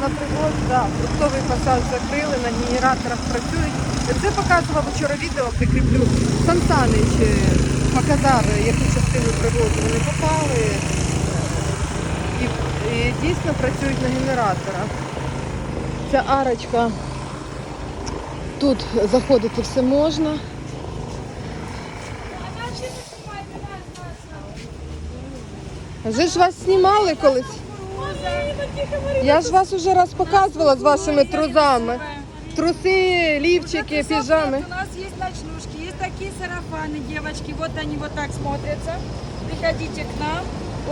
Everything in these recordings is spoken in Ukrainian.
на привоз, да, фруктовий пасаж закрили, на генераторах працюють. Це показував вчора відео, прикріплю. Сан Санич е, показав, яку частину привозу вони попали. І, і дійсно працюють на генераторах. Ця арочка. Тут заходити все можна. Ви ж вас знімали колись? Я ж вас уже раз показувала з вашими трузами. Труси, лівчики, піжами. У нас есть ночнушки, есть такие сарафаны, девочки. Вот они вот так смотрятся. Приходите к нам.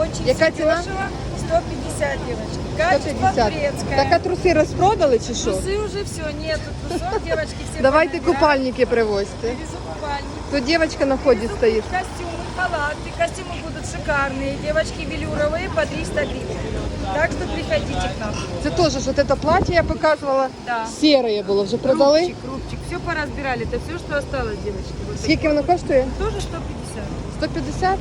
Очень Яка всё ціна? дешево. 150, девочки. Качество 150. турецкое. Так а труси розпродали чи що? Трусы уже все, нету трусов, девочки все Давайте понабирали. купальники привозьте. Привезу купальники. Тут дівчинка на вході Привезу стоїть. Костюмы, халаты. Костюмы будут шикарные. Девочки велюровые по 300 гривен. Так что приходите к нам. Це теж ж от це плаття я показувала. Да. Сіре було, вже продали. Крупчик, крупчик. Все поразбирали. Это все, что осталось, девочки. Вот Скільки воно коштує? такие. Тоже 150. 150?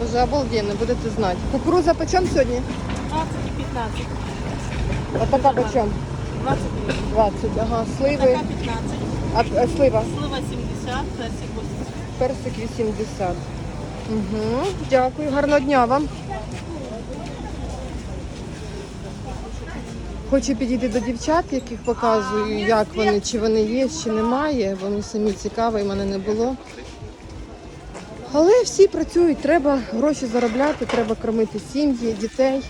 Боже, обалденно, будете знати. Кукуруза почем сьогодні? 20 и 15. А така почем? 20 гривен. 20, ага. Сливи. Така 15. А слива? Слива 70, персик 80. Персик 80. Угу. Дякую, гарного дня вам. Хочу підійти до дівчат, яких показую, як вони, чи вони є, чи немає. Мені самі цікаво, і мене не було. Але всі працюють, треба гроші заробляти, треба кормити сім'ї, дітей.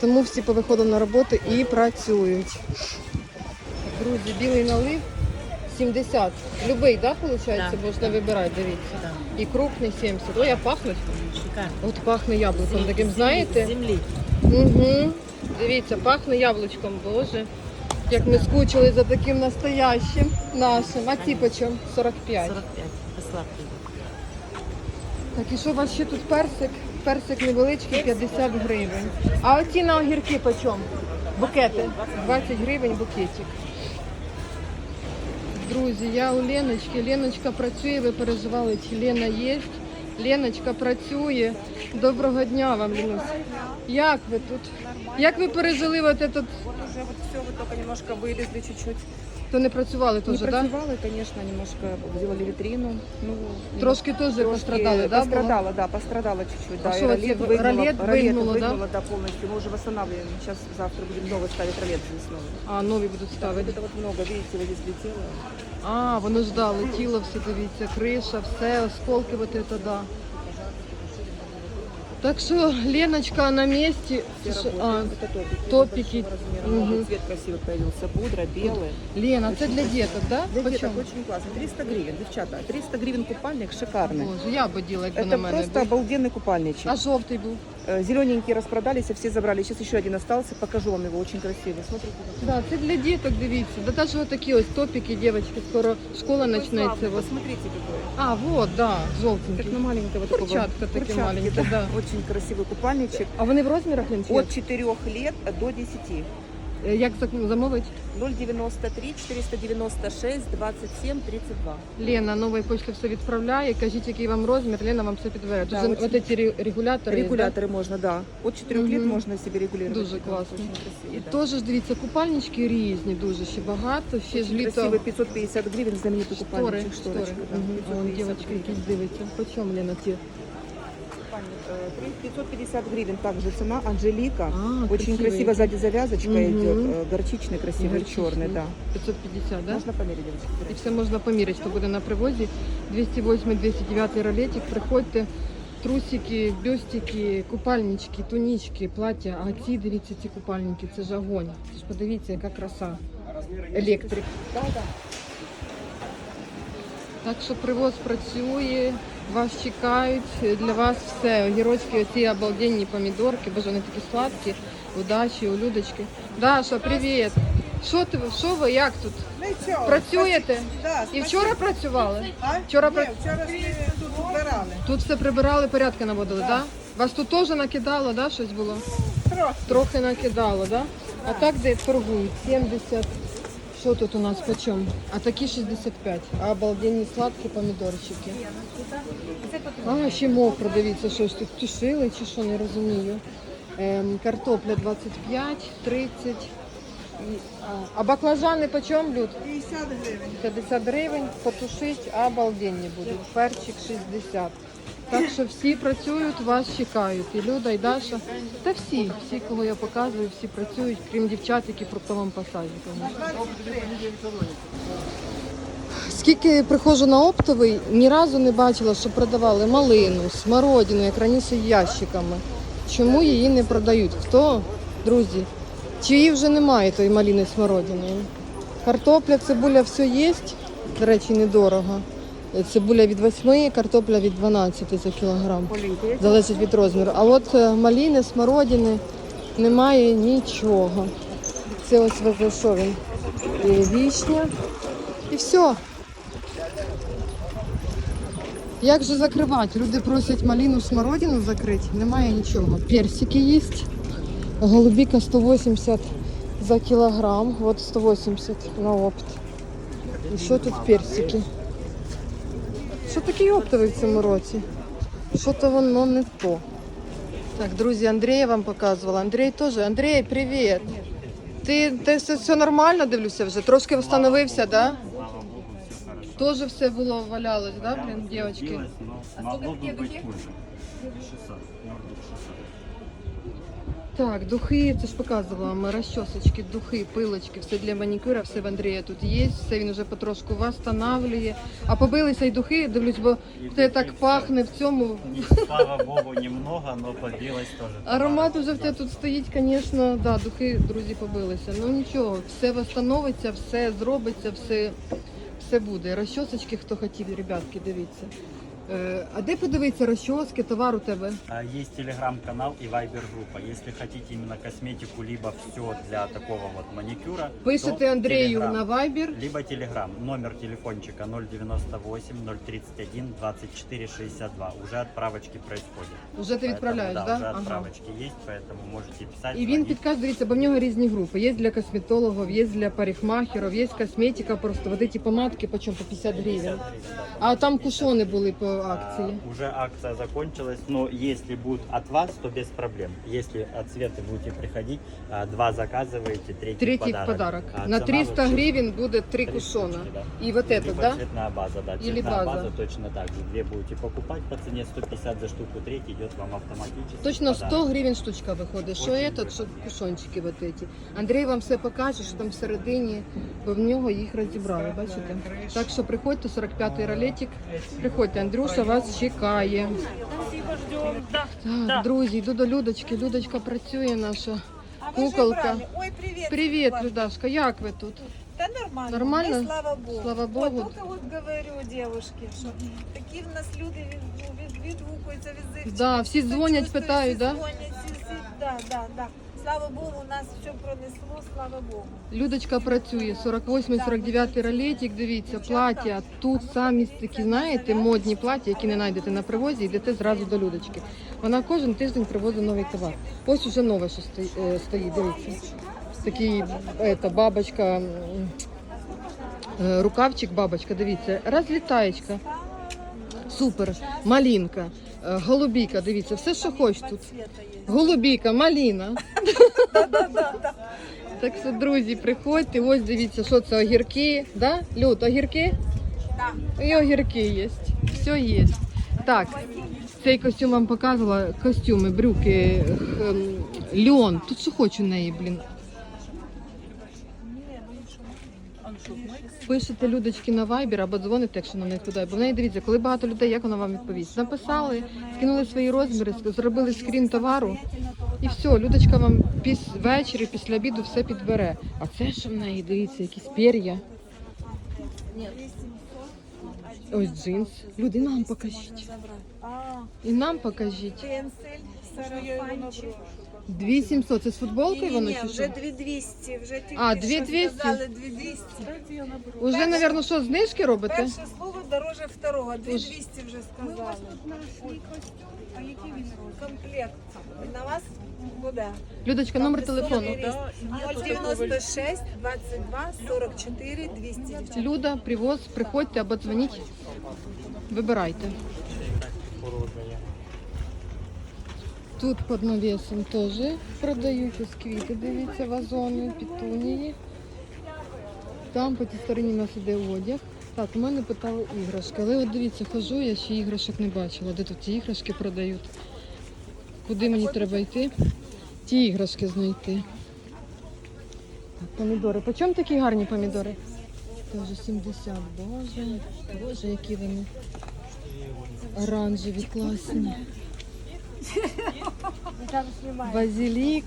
Тому всі повиходили на роботу і працюють. Друзі, білий налив 70. Любий, так, да, виходить? Да. Можна вибирати, дивіться. І крупний 70. Ой, а пахнуть. Шикарно. От пахне яблуком таким, знаєте? Земли. Угу. Дивіться, пахне яблучком, боже. Як ми скучили за таким настоящим нашим. А ці почем? 45. 45. Посладкий. Так, і що у вас ще тут персик? Персик невеличкий, 50 гривень. А оці на огірки почем? Букети. 20 гривень букетик. Друзі, я у Леночки. Леночка працює, ви переживали, чи Лена є. Леночка працює. Доброго дня вам, Ленусь. Як ви тут? Як ви пережили от этот... Вот уже вот все, вот только немножко вылезли чуть-чуть. То не працювали теж, Не так? Да? працювали, конечно, немножко сделали витрину. Ну, Трошки теж немножко пострадали, да? було? Пострадала, да, пострадала чуть-чуть. А да, что, и вот ролет типа выгнуло, ролет выгнуло, да? выгнуло, да, полностью. Мы уже восстанавливаем. Сейчас завтра будем новый ставить ролет здесь новый. А, нові будуть Вот ставити. это вот много, видите, вот здесь летело. А, воно ж да, летіло все, дивіться, криша, все, осколки, вот это да. Так що Леночка на місці. Все Що- работают. А, это топики. топики. большого размера. Мгм. Новый Цвет красивый появился, пудра, белый. Лена, це для діток, да? Для Почем? деток очень классно. 300 гривен, девчата. 300 гривен купальник шикарный. Боже, я б оділа, якби на Это мене просто був. обалденный купальничек. А жовтий був? Э, Зелененькие распродались, а все забрали. Сейчас еще один остался. Покажу вам его, очень красивый. Смотрите. Да, це для діток, дивіться. Да та ж отакі ось топики, дівчатки, скоро школа Какой почнеться. славный, Вот. Посмотрите какой. А, вот, да, жовтенький. Как на маленького такого. Курчатка такие Курчатки, маленькие, да. Очень красивый купальничек. А вони в розмірах, Лен, чи От 4 лет до 10. як? Як зак- замовити? 093 496 27 32. Лена нової почти все відправляє. Кажіть, який вам розмір, Лена вам все підбере. Да, Тут очень- от ці ре- регулятори. є, Регуляторы можно, да. От 4 лет Мгм. можно себе регулировать. Дуже ребенка. класно. Очень да? красиво, І да. теж ж дивіться, купальнички різні, дуже ще багато. Ще ж Очень літо красивый 550 гривен знаменитый штори, купальничек. штори. Шторочка, да. Угу. А вон 550 дівчатки гривен. якісь дивиться. По чому, Лена, ті? Купальник, э, три- 550 гривен также цена. Анжелика. А, Очень красивый. красиво сзади завязочка Мгм. идет. э, Горчичный, красивый, Горчичный. черный, да. 550, да? Можно померить, І девочки? все можна поміряти, хто буде на привозі. 208-209 ролетик. Приходьте. Трусики, бюстики, купальнички, тунічки, плаття. А ці, дивіться, ці купальники, це ж огонь. Це ж подивіться, яка краса. Електрик. Так що привоз працює, вас чекають. Для вас все. Огірочки, оці обалденні помідорки, боже, вони такі сладкі. Удачі, у Людочки. Даша, привіт. Що ти, що ви, як тут? Нічого. Працюєте? Да, І вчора працювали? А? Вчора Ні, вчора ми тут убирали. Тут все прибирали, порядки наводили, так? Да? Вас тут теж накидало, да, щось було? Трохи. Трохи накидало, да? А так де торгують? 70. Що тут у нас по чому? А такі 65. А обалденні сладкі помідорчики. А, ще мокро, дивіться, що ж тут тушили чи що, не розумію. Ем, картопля 25, 30. А баклажани по чому, Люд? 50 гривень. 50 гривень, потушить, обалденні будуть. Перчик 60. Так що всі працюють, вас чекають. І Люда, і Даша. Та всі, всі, кого я показую, всі працюють, крім дівчат, які фруктовому пасажі. Скільки приходжу на оптовий, ні разу не бачила, що продавали малину, смородину, як раніше ящиками. Чому її не продають? Хто, друзі? Чи її вже немає тої малини смородини? Картопля, цибуля, все є. До речі, недорого. Цибуля від 8, картопля від 12 за кілограм. Залежить від розміру. А от е, малини, смородини немає нічого. Це ось що він? І вішня. І все. Як же закривати? Люди просять малину, смородину закрити. Немає нічого. Персики є. Голубіка 180 за кілограм. От 180 на опт. І що тут персики? Що такий оптовий в цьому році? Що то воно не то. Так, друзі, Андрія вам показувала. Андрій теж. Андрій, привіт. Ти, ти все, все нормально дивлюся вже? Трошки встановився, так? Да? Тоже все було валялось, да, блин, девочки? могло бы быть хуже. 600, 600. Так, духи, це ж показувала вам, розчосочки, духи, пилочки, все для манікюра, все в Андрія тут є, все він вже потрошку восстанавлює. А побилися й духи, дивлюсь, бо це так пахне в цьому. Слава богу, немного, но побилось тоже. Аромат уже в тебе тут стоїть, звісно, да, духи, друзі, побилися. Ну нічого, все восстановиться, все зробиться, все, все буде. Розчосочки, хто хотів, ребятки, дивіться. Е, а де подивитися розчоски, товар у тебе? А, Есть телеграм-канал и вайбер-группа. Если хотите именно косметику, либо все для такого вот маникюра, Пишете то Андрію Telegram. на Viber. Либо телеграм. Номер телефончика 098 031 24 62. Уже отправочки происходят. Вже ти Поэтому, відправляєш, да? да? Уже Ага. отправочки есть, поэтому можете писать. І він звонить. підказує, дивіться, бо в нього різні групи. Є для косметологів, є для парикмахерів, є косметика, просто вот эти помадки, почем по 50 гривень. А там кушони були по акції. А, уже акция закончилась, но если будут от вас, то без проблем. Если от Светы будете приходить, а, два заказываете, третий, Третій в в подарок. подарок. А На цена 300 вообще гривень буде три три кушона. штучки, да. І вот этот, Либо да? цветная база, да. Или Цветная база. база. точно так же. Две будете покупать по цене 150 за штуку, третий идет вам автоматически. в Точно подарок. 100 гривень штучка виходить. Що Очень этот, що кушончики вот эти. Андрій вам все покаже, що там всередині, бо в нього їх розібрали, бачите? Так що приходьте, 45-й ролетик. Приходьте, Андрюша вас чекає. Так, друзі, йду до Людочки. Людочка працює наша. Куколка. Ой, привет. Привіт, Светлана. Людашка, як ви тут? Да нормально. Нормально? Мы, слава богу. Слава Богу. Вот только вот говорю девушке, что такі в нас люди від, від, відгукуються від цих Да, всі дзвонять, питають, да? Дзвонять, всі, всі, да, да, да. Слава Богу, нас все пронесло, слава Богу. Людочка працює, 48-49 ролетик, дивіться, плаття. Тут самі такі, знаєте, модні плаття, які не знайдете на привозі, йдете зразу до Людочки. Вона кожен тиждень привозить новий товар. Ось уже нове, що стоїть, е, дивіться. Такий ета, бабочка, е, рукавчик бабочка, дивіться, розлітаєчка. Супер, малинка, е, голубіка, дивіться, все, що хочеш тут. Голубіка, маліна. Так що, друзі, приходьте, ось дивіться, що це огірки. Да? Люд, огірки? Так. І огірки є. Все є. Так, цей костюм вам показувала. Костюми, брюки, х- льон. Тут що хочу неї, блін. Пишете людочки на Viber або дзвоните, якщо на них туди. Бо в неї дивіться, коли багато людей, як вона вам відповість? Написали, скинули свої розміри, зробили скрін товару. І все, Людочка вам піс ввечері, після обіду все підбере. А це що в неї, дивіться, якісь пер'я. Ось джинс. Люди, нам покажіть. І нам покажіть. пенсель, сарафанчик. 2700, це з футболкою воно Ні, чи вже що? 2200, вже тільки А, що сказали 2200. Уже, мабуть, що, знижки робите? Перше слово дороже второго, 2200 вже сказали. Комплект. На вас буде. Людочка, номер телефону. 096 22 44 200. Люда, привоз, приходьте або дзвоніть. Вибирайте. Тут під навісом теж продають ось квіти, дивіться, вазони, пітунії. Там по тій стороні нас іде одяг. Так, у мене питали іграшки. Але от дивіться, хожу, я ще іграшок не бачила. Де тут ці іграшки продають? Куди мені треба йти? Ті іграшки знайти. Так, помідори. По чому такі гарні помідори? Тоже 70. Боже, боже, які вони. Оранжеві, класні. Базилік.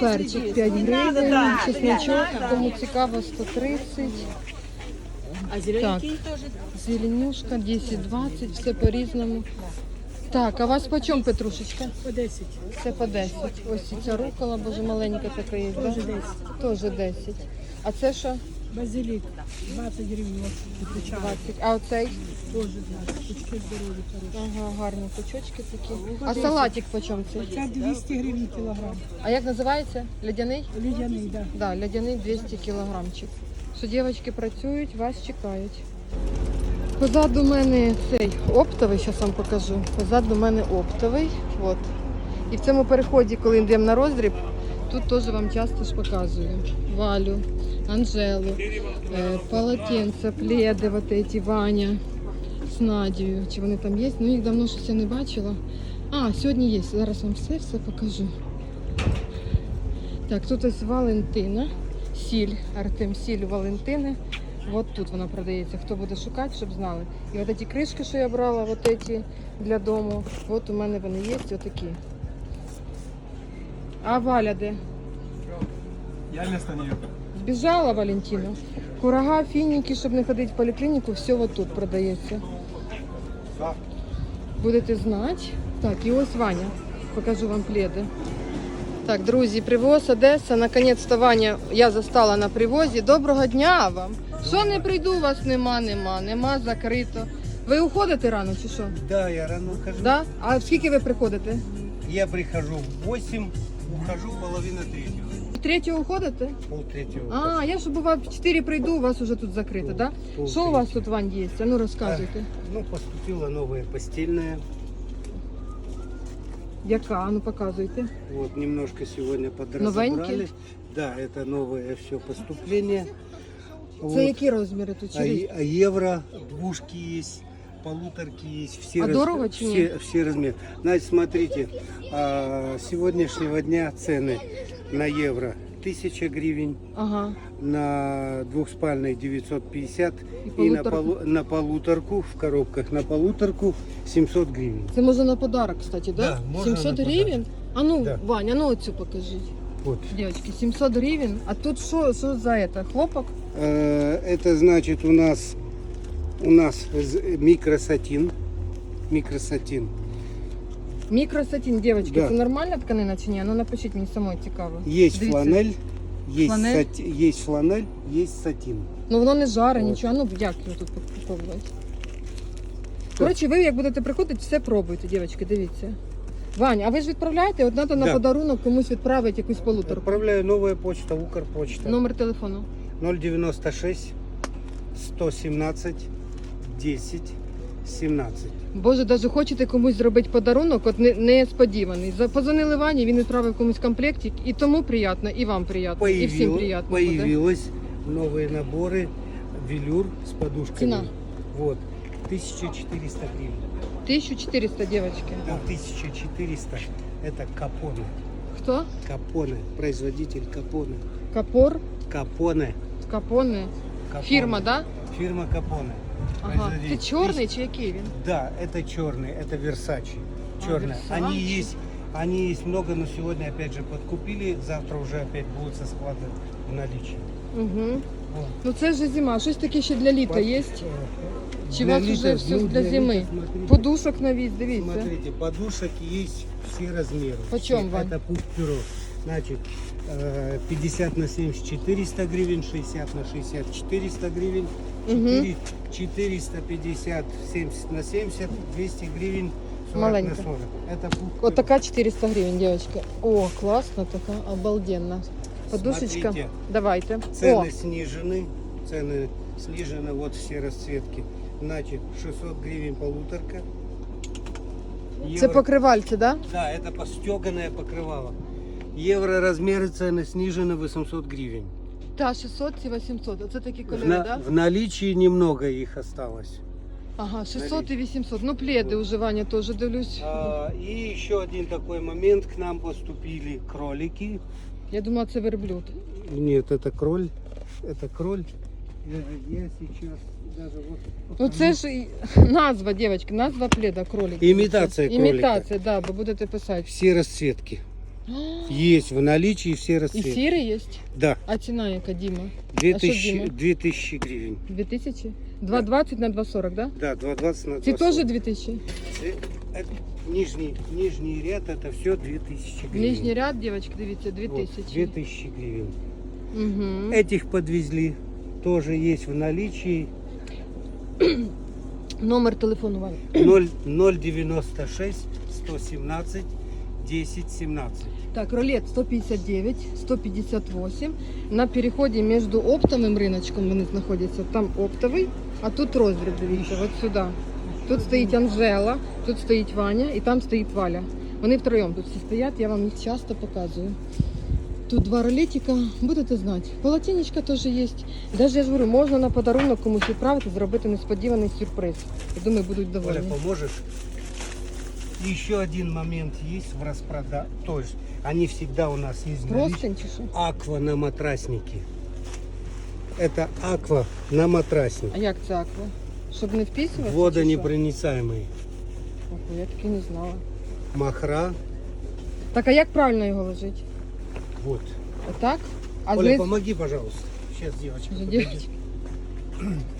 Перчик 5 гривень, чесночок, кому цікаво 130. А зелененький тоже? Зеленюшка 10-20, все по-різному. Так, а у вас по чому петрушечка? По 10. Це по 10. Ось і ця рукола, боже, маленька така є. Тоже 10. Теж 10. А це що? Базилик 20 гривен. Вот, 20. А оцей? Тоже 20. Пучки здоровья хорошие. Ага, гарні кучочки такі. А салатик по чому цей? Це 200 гривен килограмм. А як називається? Лядяний? Ледяный, да. Да, лядяний 200 кілограмчик. Що дівчатки працюють, вас чекають. Позаду мене цей оптовий, зараз вам покажу. Позаду мене оптовий. От. І в цьому переході, коли йдемо на роздріб, тут теж вам часто ж показую. Валю, Анжелу, е, полотенця, пледи, вот эти, Ваня з Надією. Чи вони там є? Ну їх давно щось я не бачила. А, сьогодні є. Зараз вам все все покажу. Так, тут ось Валентина, сіль, Артем сіль Валентини. От тут вона продається. Хто буде шукати, щоб знали. І от ці кришки, що я брала, от ці для дому. От у мене вони є, отакі. А Валя де? Я вместо нее. Збіжала Валентина. Курага, фініки, щоб не ходити в поліклініку, все от тут продається. Будете знати. Так, і ось Ваня. Покажу вам пледи. Так, друзі, привоз Одеса. Наконець-то Ваня я застала на привозі. Доброго дня вам. Що не прийду, у вас нема, нема, нема, закрито. Ви уходите рано чи що? Да, я рано ухожу. Да? А скільки ви приходите? Я прихожу в 8, ухожу половина третьего Третього уходите? Пол третьего. А, я ж буває в 4 прийду, у вас уже тут закрито, да? Пол Що у вас тут, Вань, є? А ну розказуйте. Ну, поступила новая постельная. Яка? А ну показуйте. Вот, немножко сегодня Новенькие? подразобрали. Да, это новое все поступление. Це Вот. які розміри тут? А, Чи е- а евро, двушки есть, полуторки есть. Все А дорого чи все, все размеры. Значит, смотрите, а, с сегодняшнего дня цены на евро 1000 гривен, Ага. на двухспальной 950 И и, на, полуторку? полу- на полуторку в коробках на полуторку 700 гривен. Це може на подарок, кстати, да? Да, можна 700 на гривень? А ну, Да. Ваня, ну оцю покажіть. Вот. Девочки, 700 гривень. А тут що, що за это? Хлопок? Э, Это значит у нас у нас з- микросатин, микросатин. Мікросатін, девочки, Да. це нормальна тканина чи ні? Ну напишіть мені самой цікаво. Есть Дивіться. фланель, есть, Фланель? сати- есть фланель, есть сатин. Ну воно не жаре, От. нічого. Ну як його тут попробувати? Коротше, ви як будете приходити, все пробуйте, дівчатки, дивіться. Ваня, а ви ж відправляєте? От треба на Да. подарунок комусь відправити якусь полуторку. Отправляю новая почта, Укрпочта. Номер телефону. 096 117 10 17. Боже, даже хочете комусь зробити подарунок, от не, несподіваний. За- Позвонили Вані, він відправив комусь комплектик, і тому приємно, і вам приємно, і всім Появил- приємно буде. появилось новые наборы велюр с подушками. Цена? Вот. 1400 гривен. 1400, девочки. Да, 1400 это капоне. Хто? Капоне. Производитель капоне. Капор, Капоне. Капоне. Капоне. Фірма, да? Фирма Капоне. Ага. Производитель. Це чорний чи який він? Да, это черный, это Версачи. А, Черный. Они Versace. есть, они есть много, но сегодня опять же подкупили, завтра уже опять будут со склада в наличии. Угу. Вот. Ну це ж зима. Щось таке ще для літа є? Чи у Для вас вже лита- все ну, для лита, зими? смотрите. Подушок навіть, дивіться. Смотрите, подушек есть все размеры. Почем, Все. Вань? Это пух-пюро. Значит, э, 50 на 70 400 гривен, 60 на 60 400 гривен, Мгм. 4 450 70 на 70 200 гривен, 40 Маленько. на 40. Это пух От така 400 гривень, дівчатки. О, класно, така, обалденна. Подушечка. Смотрите, Давайте. О, цены снижены, цены снижены, вот все расцветки. Значит, 600 гривен полуторка, Це Евро- покривальці, да? Да, это постеганное покрывало. Евро размеры цены снижены 800 гривен. Та 600 і 800. Оце такі В, кольори, на- да? в наличии немного их осталось. Ага, 600 і 800. Ну, пледи уживання теж дивлюсь. А, и еще один такой момент. К нам поступили кролики. Я думала, це верблюд. Нет, это кроль. Это кроль. Я, я сейчас даже вот... Ну це ж і- назва, дівчатки, назва пледа кролик. Имитация кролика. Імітація, да, бо будете писати. Все расцветки. Есть в наличии все І расцветки. сірий є? Да, А ціна яка, Діма? 2000, Дима? 2000 гривен. 2000? 2,20 на 2,40, да? Да, 220 на Ці 240. теж 2000? Э, это Нижний, нижний ряд это все 2000 гривен. Нижній ряд, дівчатки, дивіться, Вот, 2000. 2000 гривен. Угу. Этих подвезли. Тоже есть в наличии. Номер телефону вам. 0, 096 117 10 17. Так, ролет 159, 158. На переході між оптовим риночком вони знаходяться. Там оптовий, а тут роздріб, дивіться, от сюди. Тут стоїть Анжела, тут стоїть Ваня і там стоїть Валя. Вони втроєм тут всі стоять, я вам їх часто показую. Тут два ролетика, будете знати. Полотенечко теж є. Навіть я ж говорю, можна на подарунок комусь відправити, зробити несподіваний сюрприз. Я думаю, будуть Оля, довольні. Еще один момент есть в распродаже. То есть они всегда у нас есть що? Аква на матрасники. Это аква на матрасник. А як це аква? Щоб не що? Водонепроницаемый. Ого, я таки не знала. Махра. Так, а як правильно його ложити? Вот. Отак? А Оля, знизу? помоги, пожалуйста. Сейчас девочка. Подойдет.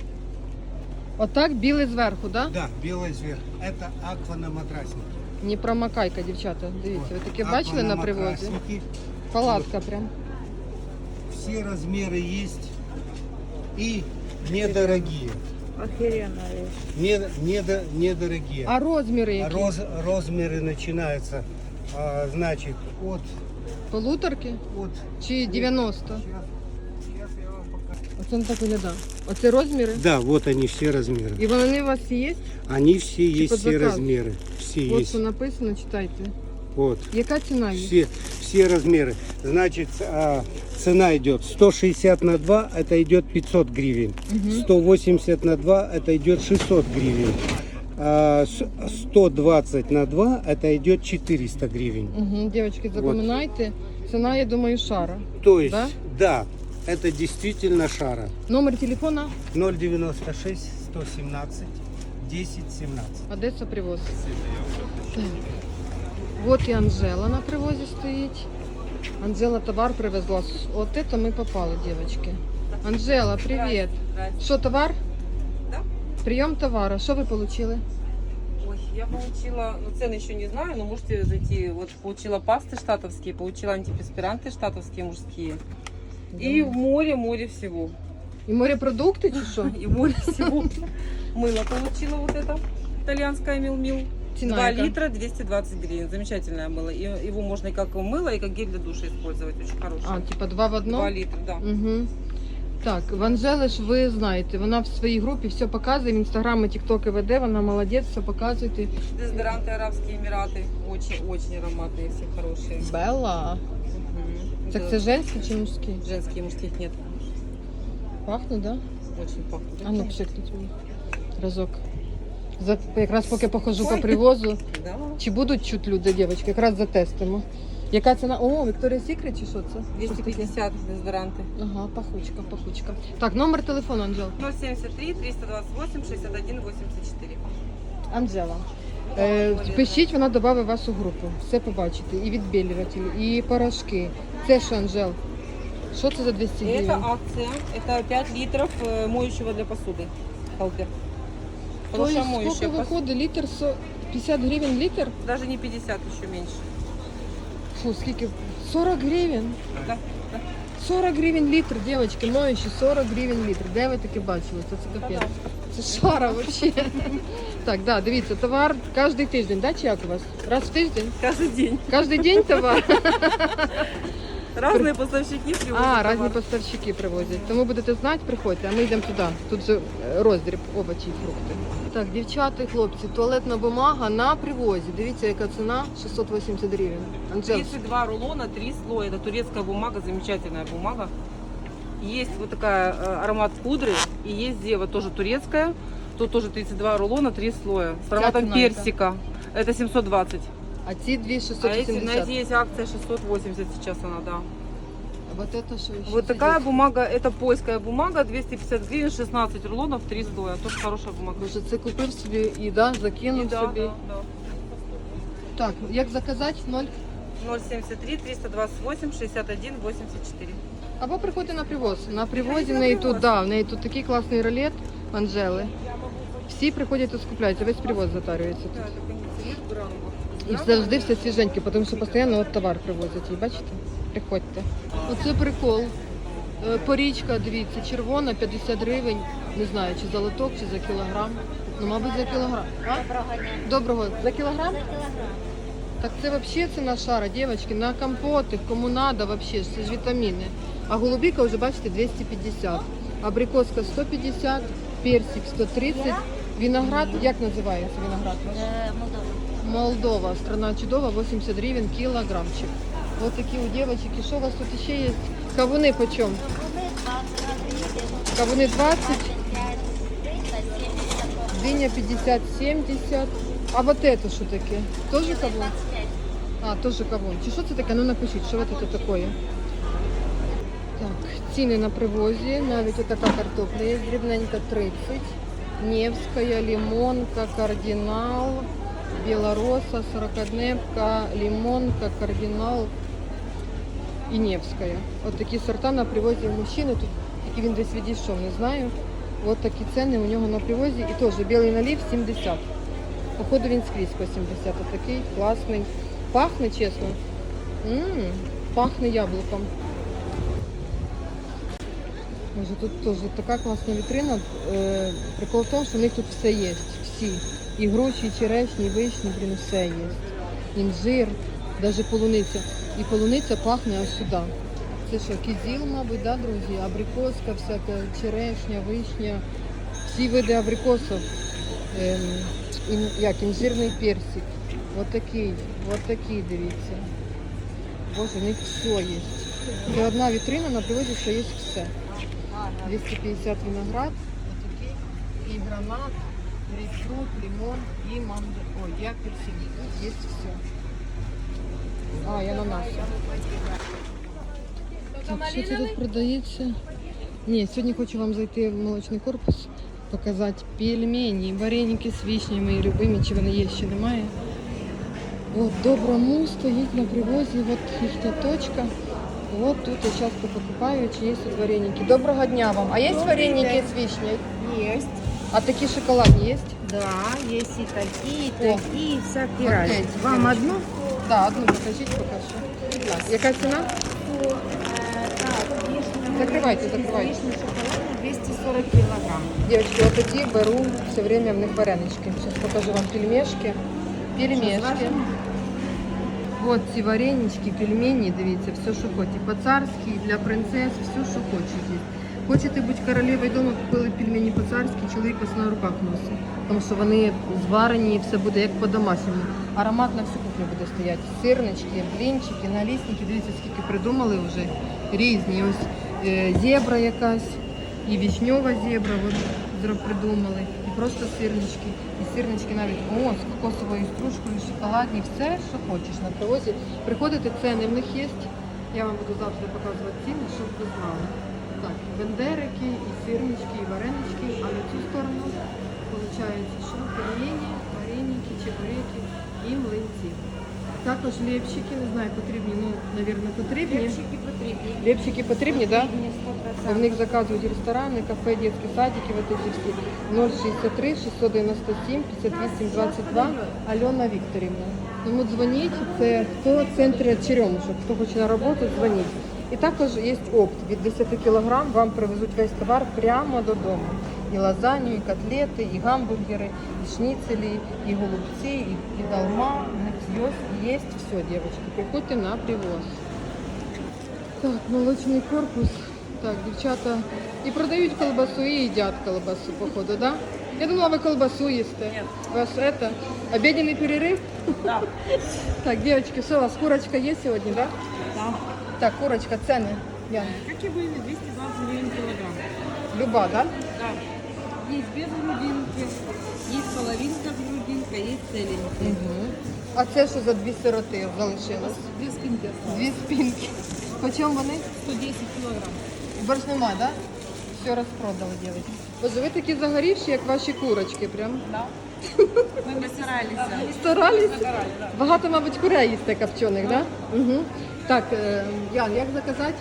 дівчатки. Отак білий зверху, да? Да, белый зверь. Это аква на матраснике. Не промокайка, дівчата. Дивіться, ви таке Аква бачили на привозі? матрасники. Палатка прям. Все размеры есть. И недорогие. Охеренно. Не, недо- недорогие. А розміри які? Роз, размеры начинаются, а, значит, от, Полуторки? от Чи 90? Сейчас, сейчас я вам покажу. Оце не так виглядає. Оце розміри? Да, вот они все размеры. І вони у вас є? Они все есть, под все заказ. размеры. Все От есть. що написано, читайте. Вот. Яка ціна є? Все, все размеры. Значит, а, цена идет 160 на 2, это идет 500 гривен. 180 на 2, это идет 600 гривен. А, с- 120 на 2, это идет 400 гривен. Угу, дівчатки, запам'ятайте. Ціна, я думаю, шара. То есть, Да? да, это действительно шара. Номер телефона 096 117 10 17. Одеса привоз. Так. Вот і Анжела на привозі стоїть. Анжела товар привезла. От это ми попали, девочки. Анжела, привет. Що, товар? Да. Прием товара. Что вы получили? Ой, я получила, ну цены еще не знаю, но можете зайти. Вот получила пасты штатовские, получила антиперспиранты штатовские мужские. И в море, море всего. І морепродукти чи що? И море всего. Мыло получила вот это. Итальянское мил-мил. Ціна 2 яка? литра 220 гривен. Замечательное мыло. И его можно и как мыло, и как гель для душа использовать. Очень хорошее. А, типа два в 2 одно? литра, да. Угу. Так, в Анжели ж ви знаєте, вона в своїй групі все показує, в інстаграм тіктоки веде, вона молодець, все показуєте. Дезодоранты Арабские Эмираты. Очень-очень ароматные, все хорошие. Белла. Так Это це женські чи мужські? Женские, мужских нет. Пахне, да? Очень пахнет. А ну пшикнуть мені. Разок. За, якраз поки похожу по привозу. Да. Чи будуть чуть люди, дівчатки, якраз затестимо. Яка ціна? О, Вікторія Сікрет чи що це? Щось таке? 250 дезодоранты. Ага, пахучка, пахучка. Так, номер телефону, Анжел. 073 328 61 84. Анжела. Е, пишіть, вона додавить вас у групу. Все побачите. І відбілювателі, і порошки. Це що, Анжел? Що це за 200 Это гривень? акция. Это 5 литров э, моющего для посуды. Халпер. То Хорошая есть моющая сколько посуда. виходить? Літр со- 50 гривень літр? Даже не 50, еще меньше. Фу, скільки? 40 гривень? Да, да. 40 гривень літр, дівчатки, моючі, 40 гривень літр. Де ви таке бачили? Це, це капець. Це шара взагалі. Так, да, дивіться, товар кожен тиждень, да, чи як у вас? Раз в тиждень? Каждый день. Кожен день товар? Разные поставщики привозят А, товар. різні поставщики привозять. Тому будете знати, приходьте, а ми йдемо туди. Тут же е, роздріб овочі і фрукти. Так, дівчата і хлопці, туалетна бумага на привозі. Дивіться, яка ціна 680 гривень. Анжел, 32 рулона, 3 слоя. Это турецкая бумага, замечательная бумага. Есть вот такая э, аромат пудры и есть дева, тоже турецкая. Тут тоже 32 рулона, 3 слоя. С ароматом цена это? персика. Это 720. а ці дві А эти, на 680. эти есть акция 680 сейчас она, да. Вот это що ще Вот такая сидить? бумага, это польская бумага, 250 гривен, 16 рулонов, 3 слоя. Тоже хорошая бумага. Боже, це купив собі і да, закинув И да, собі. да, да. Так, як заказати? Ноль. 073 328 61 84. Або приходьте на привоз. На привозі в неї тут, да, в неї тут такий класний ролет Анжели. Всі приходять тут скупляються, весь привоз затарюється тут. Да, это кондиционер в гранулах. І завжди все свіженьке, тому що постійно от товар привозять. І бачите? Приходьте. Оце прикол. Е, Порічка, дивіться, червона, 50 гривень. Не знаю, чи за лоток, чи за кілограм. Ну, мабуть, за кілограм. Доброго. За кілограм? Так це взагалі ціна шара, дівчатки, на компоти, кому надо, вообще, це ж вітаміни. А голубіка вже, бачите, 250. Абрикоска 150, персик 130. Виноград, як називається виноград ваш? Молдова, страна чудова, 80 гривен килограммчик. Вот такие у девочек. И что у вас тут еще есть? Кавуны почем? Кавуны 20. Диня 50, 70. А вот это что таке? Тоже кавун? А, тоже кавун. Чи що це таке? Ну напишіть, що це таке? Так, ціни на привозі. Навіть отака картопля є дрібненька 30. Невская, лимонка, кардинал, белороса, сорокодневка, лимонка, кардинал і Невская. От такі сорта на привозі у мужчини. Тут тільки він десь відійшов, не знаю. От такі ціни у нього на привозі. І теж білий налів 70. Походу він скрізь по 70. От такий класний. Пахне, чесно. М, пахне яблуком. Боже, тут теж така класна вітрина. Е, прикол в тому, що в них тут все є. Всі. І груші, і черешні, і вишні, блін, все є. Інжир, навіть полуниця. І полуниця пахне ось сюди. Це що, кізіл, мабуть, да, друзі? Абрикоска, всяка черешня, вишня. Всі види абрикосів. Ем, ін- як інжирний персик. От такий, от такий, дивіться. Боже, у них все є. Це одна вітрина на привозі, що є все. 250 виноград, отакий, і гранат, грейпфрут, лимон і манго. Ой, і апельсин. Є все. А, і ананаси. Так, що це тут продається? Ні, сьогодні хочу вам зайти в молочний корпус, показати пельмені, вареники з вишнями і любими, чи вони є, ще немає. От Доброму стоїть на привозі, от їхня точка. Вот тут я часто покупаю, чи є тут вареники. Доброго дня вам. А є вареники з вишнею? Есть. А такі шоколадні є? Да, есть и такие, и О. такие, и Вот эти, Вам одну? Так, одну покажіть, покажу. Яка ціна? Э, Так, вишня. Закривайте, закривайте. Вишня шоколадная 240 килограмм. Девочки, вот эти беру все время в них варенички. Сейчас покажу вам пельмешки. Пельмешки. Вот ці варенички, пельмені, дивіться, все, що хочете. По-царськи, для принцес, все, що хочете. Хочете бути королевою дома, купили пельмені по-царськи, чоловік вас на руках носить. Тому що вони зварені і все буде як по-домашньому. Аромат на всю кухню буде стояти. Сирнички, блінчики, налісники. Дивіться, скільки придумали вже різні. Ось е, зебра якась, і вишньова зебра от, придумали, і просто сирнички. І сирнички навіть о, з кокосовою стружкою, шоколадні, все, що хочеш на привозі. Приходите, ціни в них є. Я вам буду завжди показувати ціни, щоб ви знали Так, бендерики, і сирнички, і варенички, а на цю сторону виходить, що пельмені, вареники, чебуреки і млинці. Також лепчики, не знаю, потрібні, ну, мабуть, потрібні. Лепчики потребнее. Лепчики потрібні, так? Да? Потребнее, 100%. В них заказывают рестораны, кафе, детские садики, вот эти все. 063 697 58 22 Альона Вікторівна. Тому дзвоніть, це хто центр Черемушок, хто хоче на роботу, дзвоніть. І також є опт. Від 10 кг вам привезуть весь товар прямо додому. І лазанью, і котлети, і гамбургери, і шніцелі, і голубці, і, і долма. У них є, є все, дівчатки. Приходьте на привоз. Так, молочний корпус. Так, дівчата і продають колбасу, і їдять колбасу, походу, да? Я думала, ви колбасу їсте. Ні. У вас это, обеденный перерыв? Да. Так, девочки, что у вас, курочка есть сегодня, да? Да. Так, курочка, цены, Яна. Как и были, 220 гривен килограмм. Люба, да? Да. Есть без грудинки, есть половинка грудинка, есть целенькая. Угу. А це що за дві сироти залишилось? Две спинки. Дві спинки. По чому вони? 110 килограмм. Борщ нема, да? Все розпродали, дівчатки. Боже, ви такі загорівші, як ваші курочки, прям. Мы старалися. Старались? Багато, мабуть, курей їсте копчених, да? Угу. Так, е, Ян, як заказати?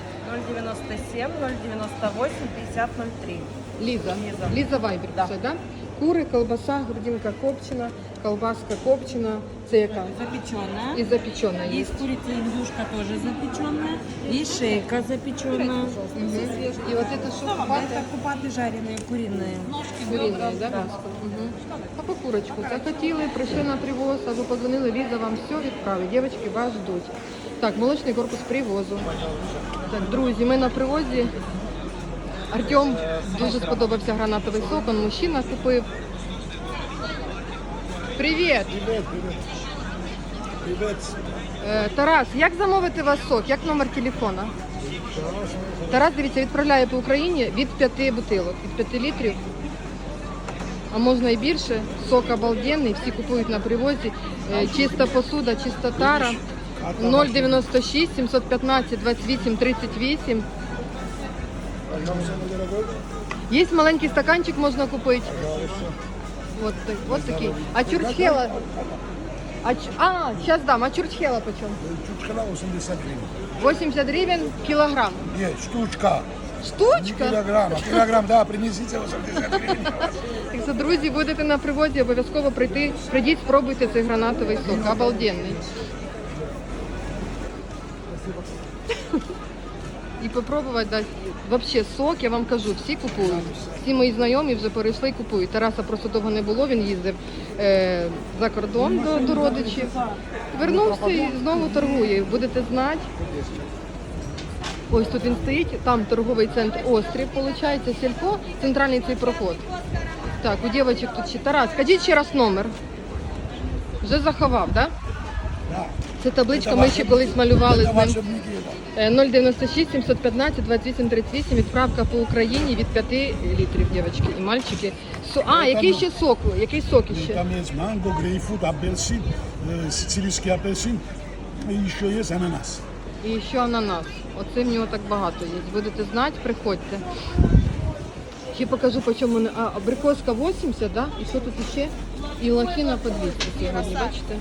097 098 50 03. Ліза. Ліза. Ліза Вайбер писать, да? Кури, колбаса, грудинка копчена, колбаска копчена. Це яка? Запеченная. І запечена є. Есть курица индюшка тоже запеченная. Есть шейка запеченная. Угу. І от це що купати? Это купаты жареные куриные. Курине, да, м'ясо? Угу. А по курочку захотіли, прийшли на привоз, або подзвонили, Ліза вам все відправить. Дівчатки вас ждуть. Так, молочний корпус привозу. Так, друзі, ми на привозі. Артем дуже сподобався гранатовий сок, он мужчина купив. Привіт! Е, Тарас, як замовити вас сок? Як номер телефона? Тарас, дивіться, відправляє по Україні від 5 бутилок, від 5 літрів. А можна і більше. Сок обалденний, всі купують на привозі. Е, Чиста посуда, чиста тара. 096 715 28 38. Є маленький стаканчик, можна купити. Вот, вот такий. А чурчхела? А, а, сейчас дам. А чурчхела почем? Чучкала 80 гривен. 80 гривен килограмм. Нет, штучка. Не Штучка? килограмм. А килограмм, да, принесите 80 гривен. Так що, друзі, будете на привозі, обов'язково прийти. Прийдіть, спробуйте цей гранатовий сок. Обалденний. І попробувати дати. Взагалі сок, я вам кажу, всі купують. Всі мої знайомі вже перейшли і купують. Тараса просто довго не було, він їздив е, за кордон до, до родичів. Вернувся і знову торгує. Будете знати. Ось тут він стоїть, там торговий центр Острів, виходить, сільпо, центральний цей проход. Так, у дівчаток тут ще Тарас, скажіть ще раз номер. Вже заховав, так? Да? Це табличка, ми ще колись малювали з ним. ваша Никита. Е, 096 715 28 38, відправка по Україні від 5 літрів, дівчатки і мальчики. Со... А, який ще сок? Який сок ще? Там есть манго, грейпфрут, апельсин, э, сицилийский апельсин. И еще есть ананас. І ще ананас. Оце в нього так багато є. Будете знати, приходьте. Ще покажу, по чому вони. А, абрикоска 80, да? І що тут ще? І лохіна по 200 сьогодні, бачите?